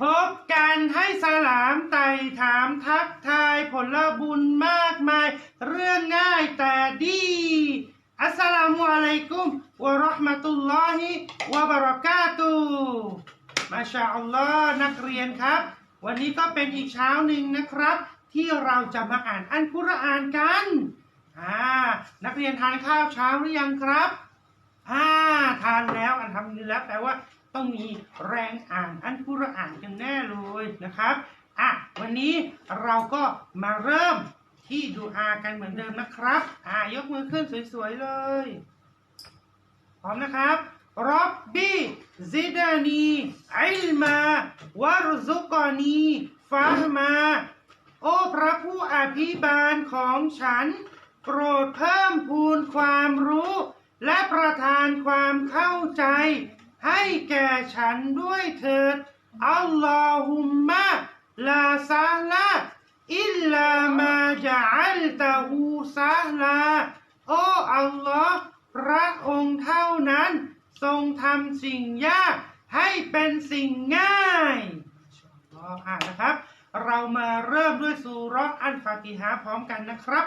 พบกันให้สลามไต่ถามทักทายผลบุญมากมาย เรื่องง่ายแต่ดี อัสสลามุอะลัยกุมวะราะห์มะตุลลอฮิวะบะเราะกาตุมาชาอัลลอฮ์นักเรียนครับ วันนี้ก็เป็นอีกเช้าหนึ่งนะครับ ที่เราจะมาอ่านอันกุรอานกันอ่านักเรียนทานข้าวเช้าหรือยังครับอ่าทานแล้วอันทำนี้แล้วแปลว่า ต้องมีแรงอ่านอันกุรอ่านกันแน่เลยนะครับอะวันนี้เราก็มาเริ่มที่ดูอากันเหมือนเดิมนะครับอ่ายกมือขึ้นสวยๆเลยพร้อมนะครับรับบีซิดานีอิลมาวารซุกอนีฟามา โอ้พระผู้อภิบาลของฉัน โปรดเพิ่มพูนความรู้ และประทานความเข้าใจ ให้แก่ฉันด้วยเถิด อัลลอฮุมมะลาซาลาอิลลามาจัลตะฮูซาลาโอ้อัลลอฮ์พระองค์เท่านั้น ทรงทำสิ่งยากให้เป็นสิ่งง่ายออ่านนะครับ เรามาเริ่มด้วยสุราะอันฟาติฮะพร้อมกันนะครับ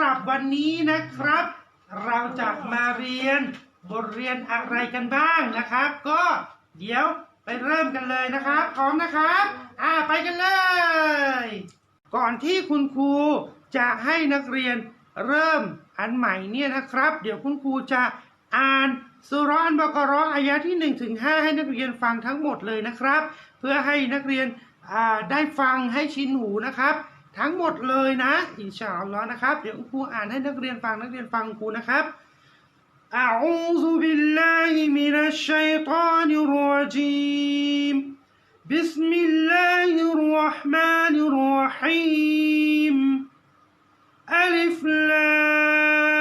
หรับวันนี้นะครับ เราจะมาเรียนบทเรียนอะไรกันบ้างนะครับ ก็เดี๋ยวไปเริ่มกันเลยนะครับพร้อมนะครับ อ่าไปกันเลย ก่อนที่คุณครูจะให้นักเรียนเริ่มอันใหม่เนี่ยนะครับ เดี๋ยวคุณครูจะอ่านสุรานบกรออายะที่ 1 ถึง 5 ให้นักเรียนฟังทั้งหมดเลยนะครับ เพื่อให้นักเรียนอ่าได้ฟังให้ชินหูนะครับ ทั้งหมดเลยนะอินชาอัลลอฮ์นะครับ เดี๋ยวครูอ่านให้นักเรียนฟังนักเรียนฟังครูนะครับ أعوذ بالله من الشيطان الرجيم بسم الله الرحمن الرحيم ألف لام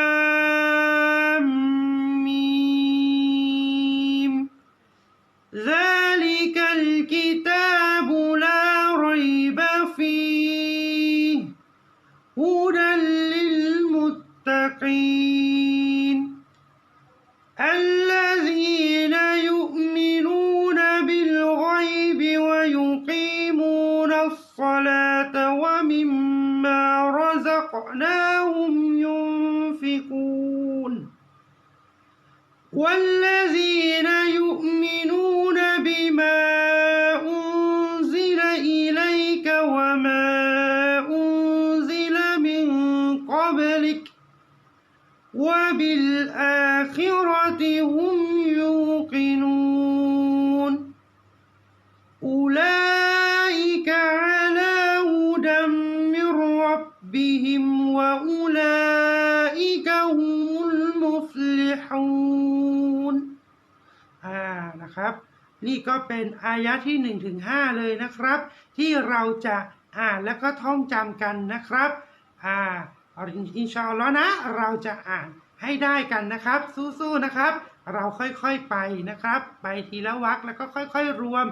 นะครับ นี่ก็เป็นอายะที่1ถึง5เลยนะครับ ที่เราจะอ่านแล้วก็ท่องจำกันนะครับอ่าอินชาอัลลอฮ์นะ เราจะอ่านให้ได้กันนะครับ สู้ๆนะครับ เราค่อยๆไปนะครับ ไปทีละวรรคแล้วก็ค่อยๆรวม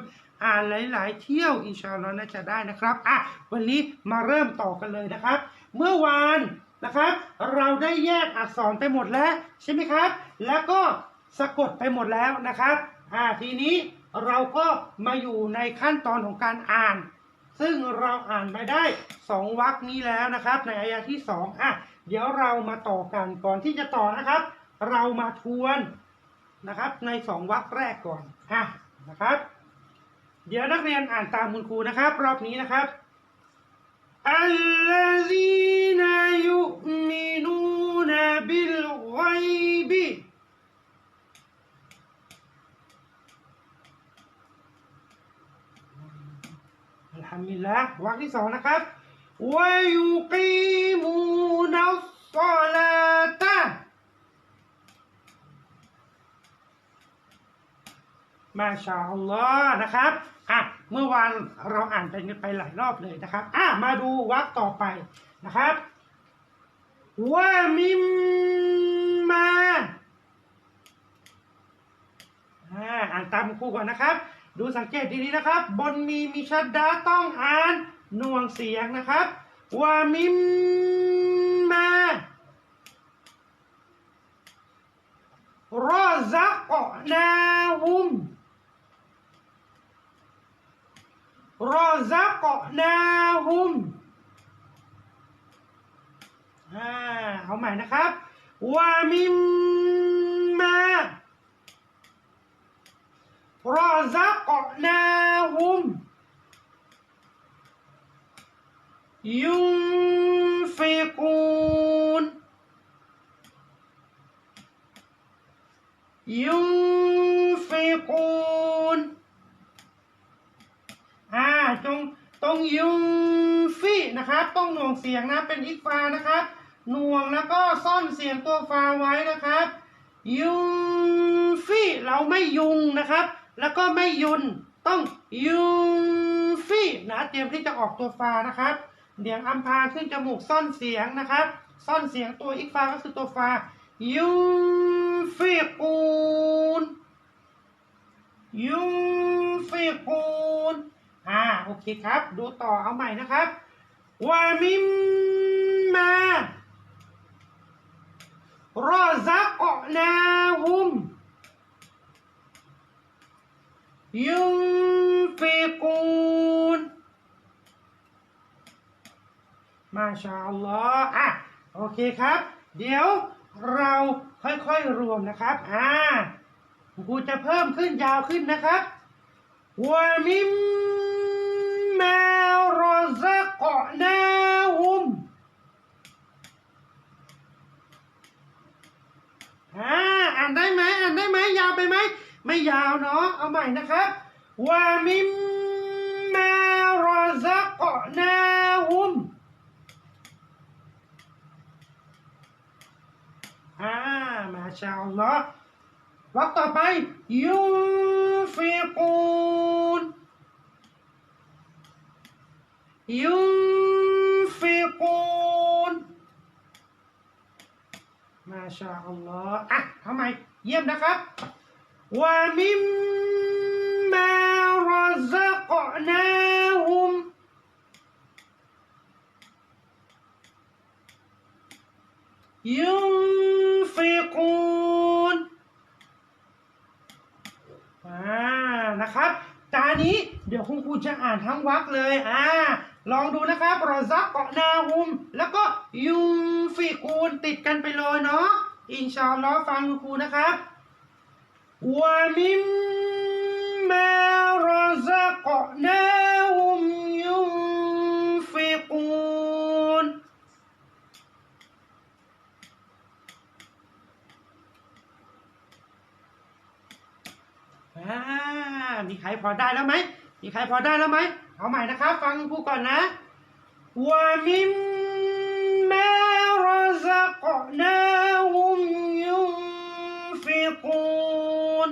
อ่านหลาย ๆ เที่ยวอินชาอัลลอฮ์น่าจะได้นะครับอะวันนี้มาเริ่มต่อกันเลยนะครับ เมื่อวานนะครับ เราได้แยกอักษรไปหมดแล้วใช่ไหมครับ แล้วก็สะกดไปหมดแล้วนะครับ ทีนี้เราก็มาอยู่ในขั้นตอนของการอ่าน ซึ่งเราอ่านไปได้สองวรรคนี้แล้วนะครับ ในอายะที่สองอะเดี๋ยวเรามาต่อกันก่อนที่จะต่อนะครับ เรามาทวนนะครับ ในสองวรรคแรกก่อนอะนะครับ เดี๋ยวนักเรียนอ่านตามคุณครูนะครับ รอบนี้นะครับอัลลอฮีนายุมี มดิลละวรรคที่สองนะครับวายุกิมูนัสซาลาตามาชาอัลลอฮ์นะครับอะเมื่อวานเราอ่านไปกันไปหลายรอบเลยนะครับอะมาดูวรรคต่อไปนะครับว่ามิมมาอ่านตามคู่ก่อนนะครับ ดูสังเกตดีๆนะครับ บนมีมีชัดดาต้องอ่านหน่วงเสียงนะครับว่ามิมมารอซักนาฮุมรอซักนาฮุมอ่าเอาใหม่นะครับวามิมมา รอซักนาฮุมยุนฟิกูนยุนฟิกูนอ่าตรงตรงยุงฟินะครับ ต้องหน่วงเสียงนะเป็นอิกฟานะครับ หน่วงแล้วก็ซ่อนเสียงตัวฟาไว้นะครับ ยุงฟิเราไม่ยุงนะครับ แล้วก็ไม่ยุนต้องยุงฟินะเตรียมที่จะออกตัวฟานะครับเดี๋ยวอัมพาขึ้นจมูกซ่อนเสียงนะครับ ซ่อนเสียงตัวอิกฟาก็คือตัวฟายุงฟิกูนยุงฟิกูนอ่าโอเคครับ ดูต่อเอาใหม่นะครับวามิมมารอซักนาฮุม ยุงฟิกูน มาชาอัลลอฮ์อ่ะ โอเคครับ เดี๋ยวเราค่อยๆรวมนะครับ อ่าครูจะเพิ่มขึ้นยาวขึ้นนะครับ ومما رزقناهم อ่าอ่านได้ไหมอ่านได้ไหมยาวไปไหม ไม่ยาวเนาะเอาใหม่นะครับว่ามิมมารซักนาฮุมอ่ามาชาอัลลอฮ์วรรคต่อไปยุฟิกูนยุฟิกูนมาชาอัลลอฮ์อะทำไมเยี่ยมนะครับ วามิมมารซักนาฮุมยุนฟิกูนอ่านะครับ ตานี้เดี๋ยวคุณครูจะอ่านทั้งวรรคเลย อ่า ลองดูนะครับรอซักเกาะนาฮุม แล้วก็ยุงฟิกูนติดกันไปเลยเนาะ อินชาอัลลอฮ์ฟังคุณครูนะครับ วะมิมมารอซักนาฮุมยุฟิกูนมีใครพอได้แล้วไหมมีใครพอได้แล้วไหมเอาใหม่นะครับ ฟังครูก่อนนะวะมิมารซักนาฮุมยุนฟิกูน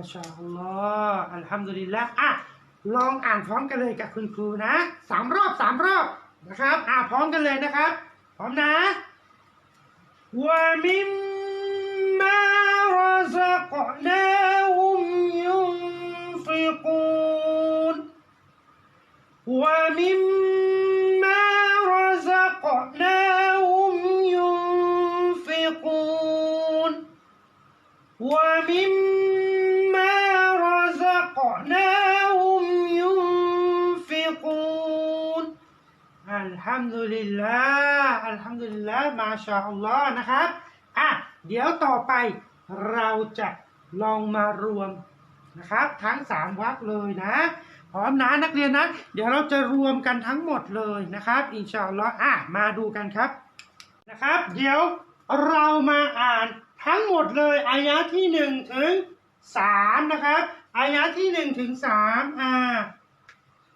าชาอัลลอฮ์อัลฮัมดุลิลละอะลองอ่านพร้อมกันเลยกับคุณครูนะสามรอบสามรอบนะครับ อ่าพร้อมกันเลยนะครับ พร้อมนะวามิมมารซักนาฮุมยุนฟิกูนวามิมมารซักนาฮุมยุนฟิกูนวามิม ฮัมดุลิลลาฮ์อัลฮัมดุลิลลาฮ์มาชาอัลลอฮ์นะครับอะเดี๋ยวต่อไปเราจะลองมารวมนะครับ ทั้งสามวรรคเลยนะ พร้อมนะนักเรียนนะ เดี๋ยวเราจะรวมกันทั้งหมดเลยนะครับ อินชาอัลลอฮ์อะมาดูกันครับนะครับ เดี๋ยวเรามาอ่านทั้งหมดเลยอายะที่หนึ่งถึงสามนะครับอายะที่หนึ่งถึงสามอ่า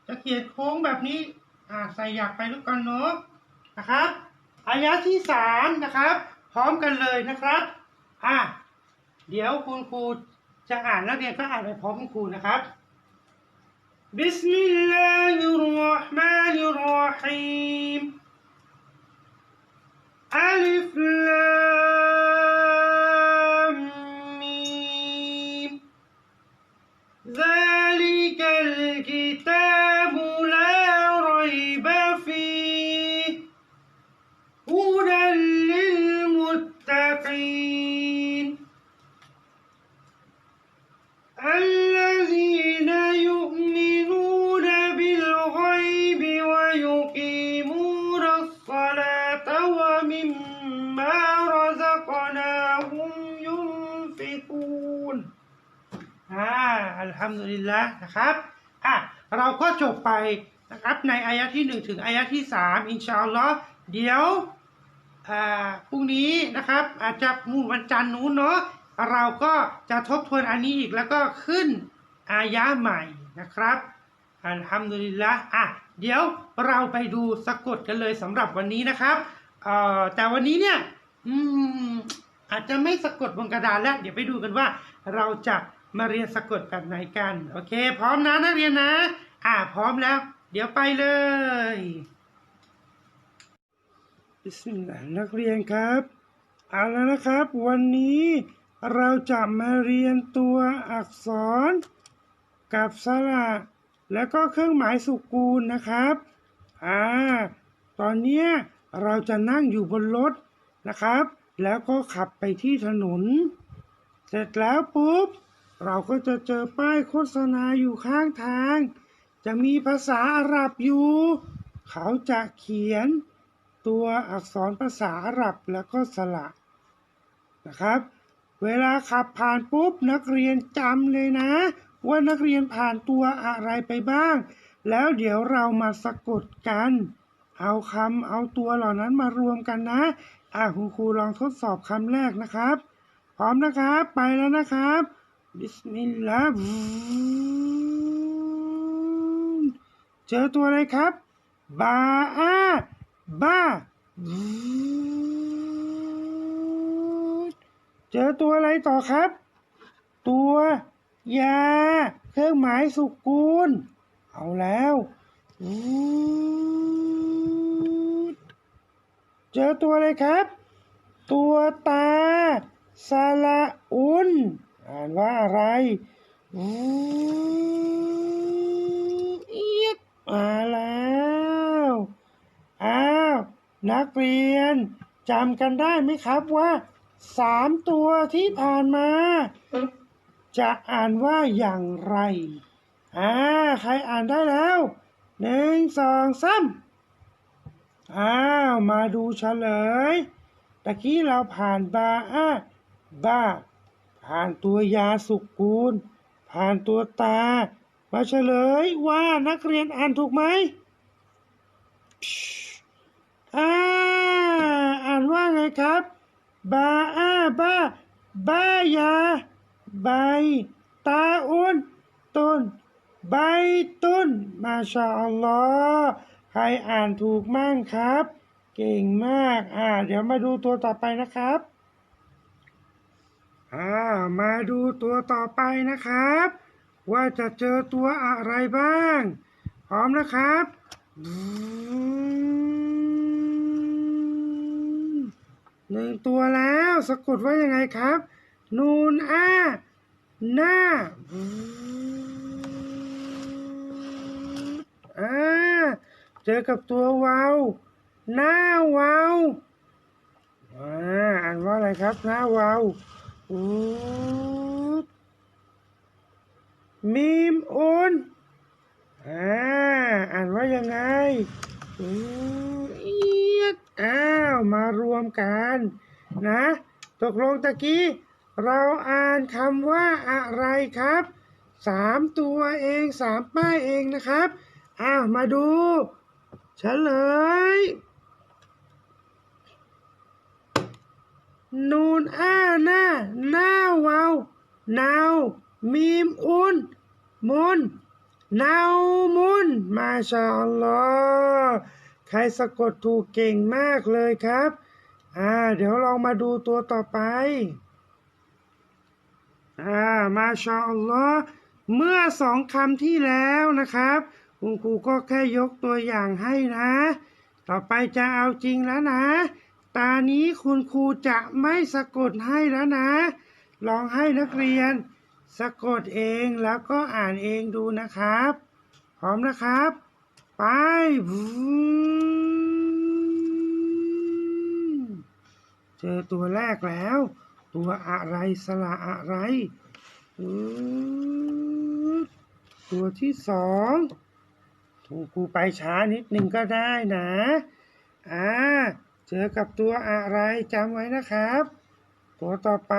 จะเขียนโค้งแบบนี้ อ่าใส่อยากไปลูกกันเนาะนะครับอายะที่สามนะครับ พร้อมกันเลยนะครับอะเดี๋ยวคุณครูจะอ่านนักเรียนก็อ่านไปพร้อมคุณครูนะครับบิสมิลลาฮิรเราะห์มานิรเราะฮีมอัลิฟลา ที่หนึ่งถึงอายะที่สามอินชาอัลลอฮ์เดี๋ยวพรุ่งนี้นะครับ อาจจะมูนวันจันทร์นู้นเนาะเราก็จะทบทวนอันนี้อีกแล้วก็ขึ้นอายะใหม่นะครับอัลฮัมดุลิลละอะเดี๋ยวเราไปดูสะกดกันเลยสำหรับวันนี้นะครับเอ่อแต่วันนี้เนี่ยอืมอาจจะไม่สะกดบนกระดานแล้ว เดี๋ยวไปดูกันว่า เราจะมาเรียนสะกดแบบไหนกัน โอเค พร้อมนะนักเรียนนะ อ่าพร้อมแล้ว เดี๋ยวไปเลยบิสมิลลาห์นักเรียนครับเอาแล้วนะครับ วันนี้เราจะมาเรียนตัวอักษร กับสระแล้วก็เครื่องหมายสุกูลนะครับอ่าตอนเนี้ยเราจะนั่งอยู่บนรถนะครับ แล้วก็ขับไปที่ถนน เสร็จแล้วปุ๊บ เราก็จะเจอป้ายโฆษณาอยู่ข้างทาง จะมีภาษาอาหรับอยู่ เขาจะเขียนตัวอักษรภาษาอาหรับแล้วก็สระนะครับ เวลาขับผ่านปุ๊บนักเรียนจำเลยนะ ว่านักเรียนผ่านตัวอะไรไปบ้าง แล้วเดี๋ยวเรามาสะกดกัน เอาคำเอาตัวเหล่านั้นมารวมกันนะอะคุณครูลองทดสอบคำแรกนะครับ พร้อมนะครับ ไปแล้วนะครับ บิสมิลลาห์ เจอตัวอะไรครับ บาอาบาเจอตัวอะไรต่อครับ ตัวยา เครื่องหมายสุกูล เอาแล้วเจอตัวอะไรครับ ตัวตาสละอุน อ่านว่าอะไรอ มาแล้ว อ้าว นักเรียนจำกันได้ไหมครับว่าสามตัวที่ผ่านมา จะอ่านว่าอย่างไร อ่า ใครอ่านได้แล้วหนึ่งสองสามอ้าว มาดูเฉลยตะกี้เราผ่านบาอาบ้า ผ่านตัวยาสุกูล ผ่านตัวตา มาเฉลยว่านักเรียนอ่านถูกไหมอ่าอ่านว่าไงครับบาอาบาบายาใบตาอุนต้นใบต้นมาชาอัลลอฮ์ใครอ่านถูกมั่งครับ เก่งมาก อ่า เดี๋ยวมาดูตัวต่อไปนะครับ อ่า มาดูตัวต่อไปนะครับ ว่าจะเจอตัวอะไรบ้าง พร้อมนะครับ หนึ่งตัวแล้วสะกดว่ายังไงครับ นูนอาหน้าอ่าเจอกับตัววาวหน้าวาวอ่าอ่านว่าอะไรครับ หน้าวาวอู มีมอุนอ่าอ่านว่ายังไงอูเอียดอ้าวมารวมกัน นะตกลงตะกี้ เราอ่านคำว่าอะไรครับสามตัวเองสามป้ายเองนะครับอ้าวมาดูเฉลย นูนอ้าหน้าหน้าวาวนาว มีมอุนมุนนามุนมาชาอัลลอฮ์ใครสะกดถูกเก่งมากเลยครับ อ่า เดี๋ยวลองมาดูตัวต่อไป อ่า มาชาอัลลอฮ์เมื่อสองคำที่แล้วนะครับ คุณครูก็แค่ยกตัวอย่างให้นะ ต่อไปจะเอาจริงแล้วนะ ตานี้คุณครูจะไม่สะกดให้แล้วนะ ลองให้นักเรียน สะกดเองแล้วก็อ่านเองดูนะครับ พร้อมนะครับ ไปเจอตัวแรกแล้ว ตัวอะไรสระอะไร ตัวที่สองถูกครูไปช้านิดหนึ่งก็ได้นะ อ่า เจอกับตัวอะไรจำไว้นะครับ ตัวต่อไป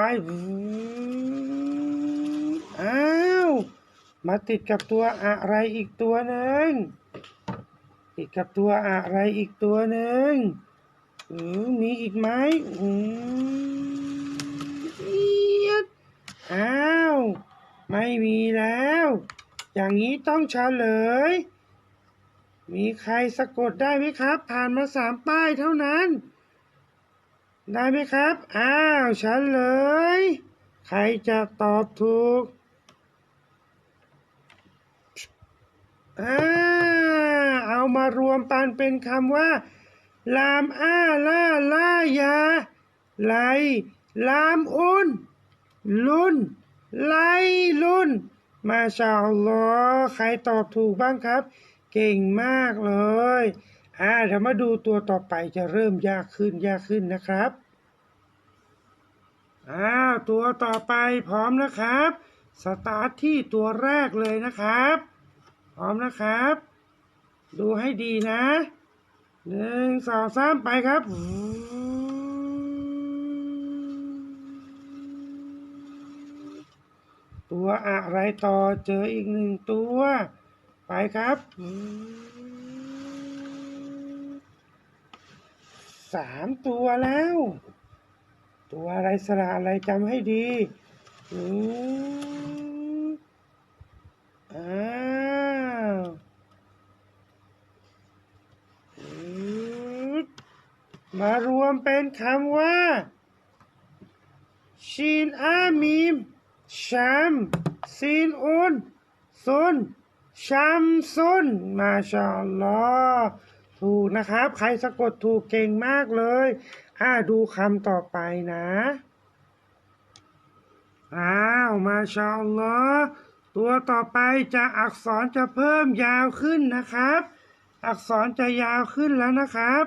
อ้าว มาติดกับตัวอะไรอีกตัวหนึ่ง ติดกับตัวอะไรอีกตัวหนึ่งอืมมีอีกไหมอืมอียดอ้าว ไม่มีแล้ว อย่างนี้ต้องเฉลย มีใครสะกดได้ไหมครับ ผ่านมาสามป้ายเท่านั้นได้ไหมครับ อ้าวเลย ใครจะตอบถูก อ่าเอามารวมปันเป็นคำว่า ลามอ้าล่าล่ายาไลลามอุนลุนไลลุนมาชาอัลลอฮ์ใครตอบถูกบ้างครับ เก่งมากเลยอ่าเดี๋ยวมาดูตัวต่อไปจะเริ่มยากขึ้นยากขึ้นนะครับอ้าวตัวต่อไปพร้อมนะครับ สตาร์ทที่ตัวแรกเลยนะครับ พร้อมนะครับ ดูให้ดีนะหนึ่งสองสามไปครับตัวอะไรต่อเจออีกหนึ่งตัว ไปครับสามตัวแล้ว ตัวอะไรสระอะไรจำให้ดีอืมอ้าวอืด มารวมเป็นคำว่า ชีนอามีมชามซีนอุนซุนชามซุนมาชาอัลลอฮ์ถูกนะครับ ใครสะกดถูกเก่งมากเลย อ่าดูคำต่อไปนะ อ้าว มาชาอัลลอฮ์ตัวต่อไปจะอักษรจะเพิ่มยาวขึ้นนะครับ อักษรจะยาวขึ้นแล้วนะครับ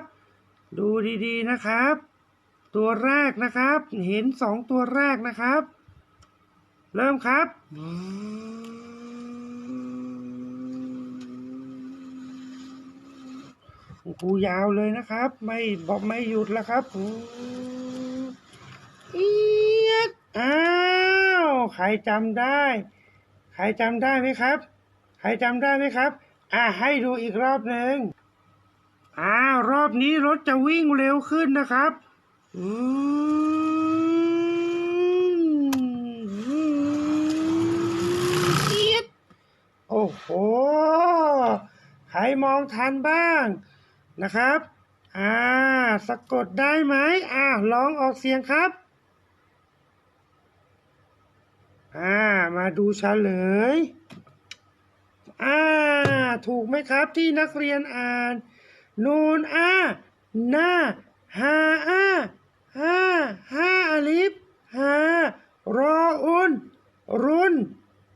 ดูดีๆนะครับ ตัวแรกนะครับ เห็นสองตัวแรกนะครับ เริ่มครับโอ้ยาวเลยนะครับ ไม่บอกไม่หยุดแล้วครับอียดอ้าว ใครจำได้ ใครจำได้ไหมครับ ใครจำได้ไหมครับ อ่าให้ดูอีกรอบหนึ่ง อ้าวรอบนี้รถจะวิ่งเร็วขึ้นนะครับอืมเอียดโอ้โห ใครมองทันบ้างนะครับ อ่า สะกดได้ไหมอ่าลองออกเสียงครับ อ่า มาดูเฉลย อ่า ถูกไหมครับที่นักเรียนอ่าน นูนอาหน้าฮาอาห้าห้าอาลิฟฮารออุนรุน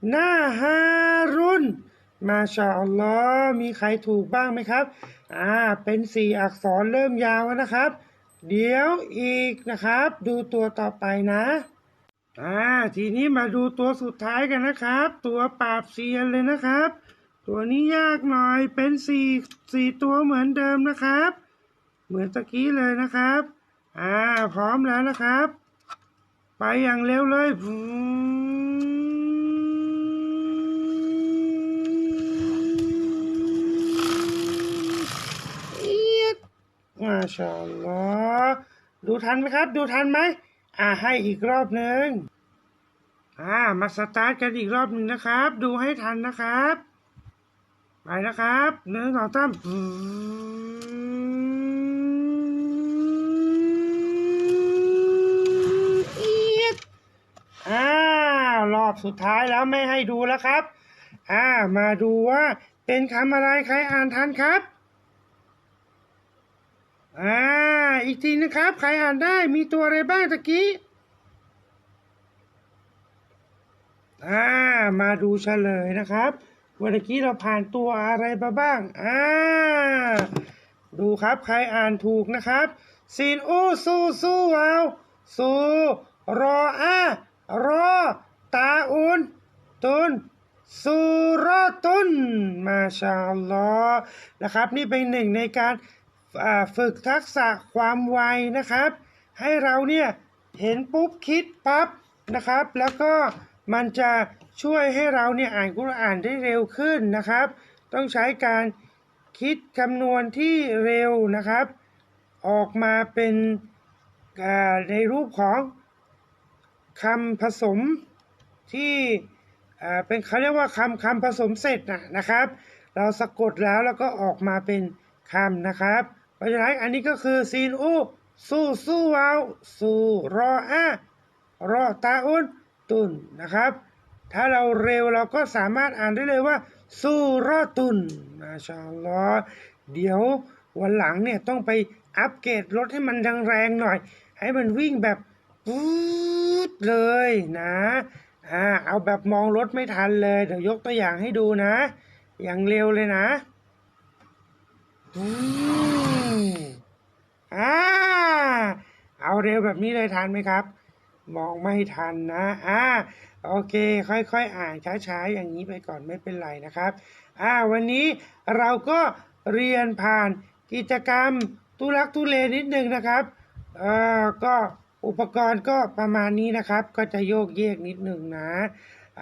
หน้าฮารุนมาชาอัลลอฮ์มีใครถูกบ้างไหมครับ อ่า เป็นสี่อักษรเริ่มยาวแล้วนะครับ เดี๋ยวอีกนะครับ ดูตัวต่อไปนะ อ่า ทีนี้มาดูตัวสุดท้ายกันนะครับ ตัวปราบเซียนเลยนะครับ ตัวนี้ยากหน่อยเป็นสี่สี่ตัวเหมือนเดิมนะครับ เหมือนตะกี้เลยนะครับ อ่า พร้อมแล้วนะครับ ไปอย่างเร็วเลยฟูเอียดมาชาอัลลอฮ์ดูทันไหมครับ ดูทันไหมอ่าให้อีกรอบหนึ่งอ่ามาสตาร์ทกันอีกรอบหนึ่งนะครับ ดูให้ทันนะครับ ไปนะครับหนึ่งสองสามอีดอ่ารอบสุดท้ายแล้วไม่ให้ดูแล้วครับ อ่า มาดูว่าเป็นคำอะไรใครอ่านทันครับ อ่า อีกทีนะครับ ใครอ่านได้มีตัวอะไรบ้างตะกี้ อ่า มาดูเฉลยนะครับ วันกี้เราผ่านตัวอะไรมาบ้าง อ่า ดูครับใครอ่านถูกนะครับซีนอูสู้สู้เอาสู้รออารอตาอุนตุนสุรอตุนมาชาอัลลอฮ์นะครับ นี่เป็นหนึ่งในการฝึกทักษะความไวนะครับ ให้เราเนี่ย เห็นปุ๊บคิดปั๊บนะครับ แล้วก็ มันจะช่วยให้เราเนี่ยอ่านกุรอานได้เร็วขึ้นนะครับ ต้องใช้การคิดคำนวณที่เร็วนะครับ ออกมาเป็นอ่าในรูปของคำผสมที่อ่าเป็นเขาเรียกว่าคำคำผสมเสร็จนะนะครับ เราสะกดแล้วแล้วก็ออกมาเป็นคำนะครับ เพราะฉะนั้นอันนี้ก็คือซีนอูสู้สู้เอาสู้รออารอตาอุน ตุนนะครับ ถ้าเราเร็วเราก็สามารถอ่านได้เลยว่าสู้รอตุนมาชาลอเดี๋ยววันหลังเนี่ยต้องไปอัปเกรดรถให้มันแรงๆหน่อย ให้มันวิ่งแบบปุ๊ดเลยนะอ่าเอาแบบมองรถไม่ทันเลย เดี๋ยวยกตัวอย่างให้ดูนะ อย่างเร็วเลยนะอืมอ่าเอาเร็วแบบนี้เลยทันไหมครับ มองไม่ทันนะอ่าโอเค ค่อยๆ อ่านช้าๆ อย่างนี้ไปก่อนไม่เป็นไรนะครับอ่าวันนี้เราก็เรียนผ่านกิจกรรมทุลักทุเลนิดนึงนะครับเอ่อก็อุปกรณ์ก็ประมาณนี้นะครับ ก็จะโยกเยกนิดนึงนะ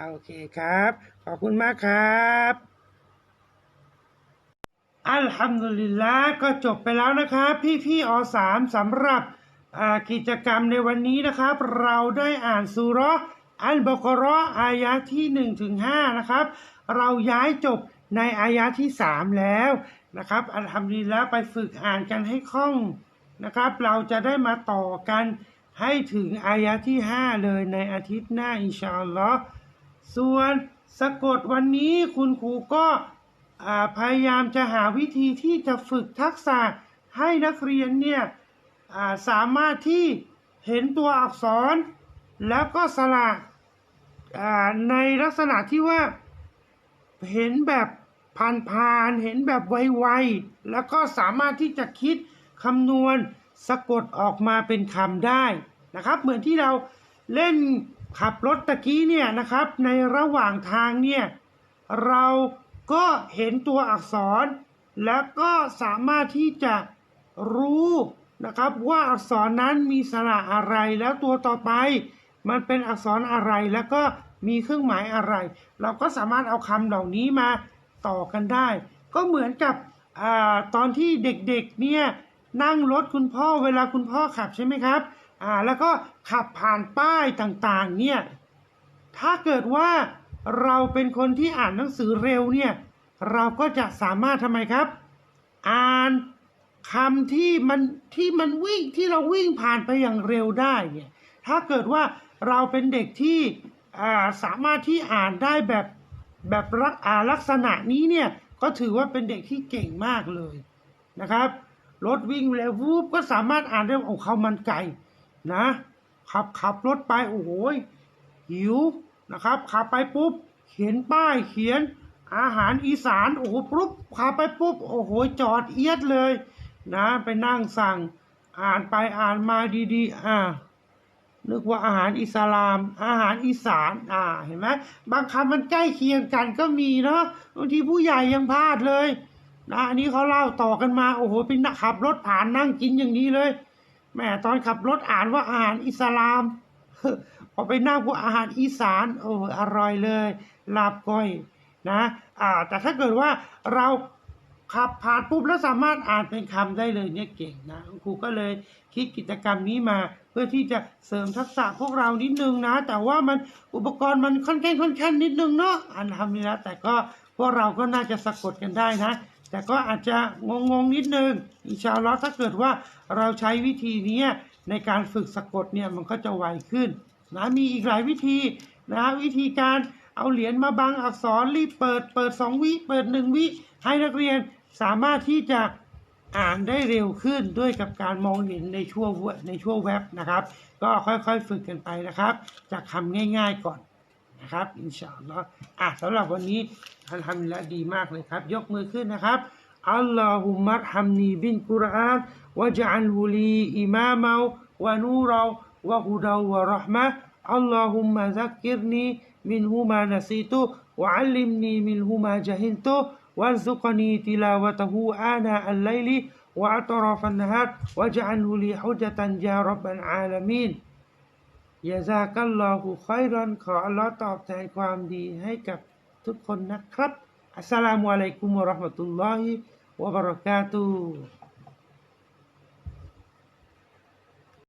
โอเคครับ ขอบคุณมากครับอัลฮัมดุลิลละก็จบไปแล้วนะครับ พี่ๆอสามสำหรับ กิจกรรมในวันนี้นะครับ เราได้อ่านสุรอัลบกราะห์อายะที่1ถึง5นะครับ เราย้ายจบในอายะที่ 3 แล้วนะครับอัลฮัมดุลิลละไปฝึกอ่านกันให้คล่องนะครับ เราจะได้มาต่อกันให้ถึงอายะที่ 5 เลยในอาทิตย์หน้าอินชาอัลลอฮ์ส่วนสะกดวันนี้คุณครูก็พยายามจะหาวิธีที่จะฝึกทักษะให้นักเรียนเนี่ย สามารถที่เห็นตัวอักษร แล้วก็สระในลักษณะที่ว่าเห็นแบบผ่านๆเห็นแบบไวๆแล้วก็สามารถที่จะคิดคำนวณสะกดออกมาเป็นคำได้นะครับ เหมือนที่เราเล่นขับรถตะกี้เนี่ยนะครับ ในระหว่างทางเนี่ยเราก็เห็นตัวอักษร แล้วก็สามารถที่จะรู้ นะครับ ว่าอักษรนั้นมีสระอะไรแล้วตัวต่อไป มันเป็นอักษรอะไรแล้วก็มีเครื่องหมายอะไร เราก็สามารถเอาคำเหล่านี้มาต่อกันได้ ก็เหมือนกับอตอนที่เด็กๆเนี่ยนั่งรถคุณพ่อเวลาคุณพ่อขับใช่ไหมครับอ่าแล้วก็ขับผ่านป้ายต่างๆเนี่ยถ้าเกิดว่าเราเป็นคนที่อ่านหนังสือเร็วเนี่ยเราก็จะสามารถทำไมครับ อ่าน คำที่มันที่มันวิ่งที่เราวิ่งผ่านไปอย่างเร็วได้เนี่ยถ้าเกิดว่าเราเป็นเด็กที่สามารถที่อ่านได้แบบแบบลักอ่าลักษณะนี้เนี่ยก็ถือว่าเป็นเด็กที่เก่งมากเลยนะครับรถวิ่งเร็ววูบก็สามารถอ่านได้ของเขาวมันไก่นะขับขับรถไปโอ้โหหิวนะครับขับไปปุ๊บเขียนป้ายเขียนอาหารอีสานโอ้โหปุ๊บขับไปปุ๊บโอ้โหจอดเอียดเลย นะ ไปนั่งสั่ง อ่านไปอ่านมาดีๆ อ่านึกว่าอาหารอิสลาม อาหารอีสาน อ่า เห็นไหมบางคำมันใกล้เคียงกันก็มีเนาะบางทีผู้ใหญ่ยังพลาดเลยนะอันนี้เขาเล่าต่อกันมา โอ้โหเป็นนักขับรถอ่านนั่งกินอย่างนี้เลยแหม่ตอนขับรถอ่านว่าอาหารอิสลามพอไปนั่งพวกอาหารอีสาน โอ้อร่อยเลย ลาบก้อยนะ อ่า แต่ถ้าเกิดว่าเรา ขับผ่านปุ๊บแล้วสามารถอ่านเป็นคำได้เลยเนี่ยเก่งนะครูก็เลยคิดกิจกรรมนี้มา เพื่อที่จะเสริมทักษะพวกเรานิดนึงนะ แต่ว่ามันอุปกรณ์มันค่อนข้างค่อนข้างนิดนึงเนาะอันทำนี้แล้วแต่ก็พวกเราก็น่าจะสะกดกันได้นะ แต่ก็อาจจะงงงๆนิดนึงอิชาอัลอถ้าเกิดว่าเราใช้วิธีนี้ในการฝึกสะกดเนี่ยมันก็จะไวขึ้นนะมีอีกหลายวิธีนะวิธีการเอาเหรียญมาบังอักษรรีบเปิดเปิดสองวิเปิดหนึ่งวิให้นักเรียน สามารถที่จะอ่านได้เร็วขึ้นด้วยกับการมองเห็นในช่วงในช่วงแว็บนะครับ ก็ค่อยๆฝึกกันไปนะครับ จากคำง่ายๆก่อนนะครับอินชาอัลลอฮ์อะสำหรับวันนี้ท่านทำแล้วดีมากเลยครับ ยกมือขึ้นนะครับอัลลอฮุมัรฮัมนีบินกุรอานวะจัลฮุลีอิมามาวะนูราวะฮุดาวะรห์มะอัลลอฮุมะซักกิรนีมินฮุมานะซีตุวะอัลลิมนีมินฮุมาจฮินตุ وارزقني تلاوته آناء الليل وأطراف النهار واجعله لي حجة يا رب العالمين ยาซากัลลอฮุคอยรอนขออัลลอฮ์ตอบแทนความดีให้กับทุกคนนะครับ อัสสลามุอะลัยกุมวะเราะห์มะตุลลอฮิวะบะเราะกาตุฮ์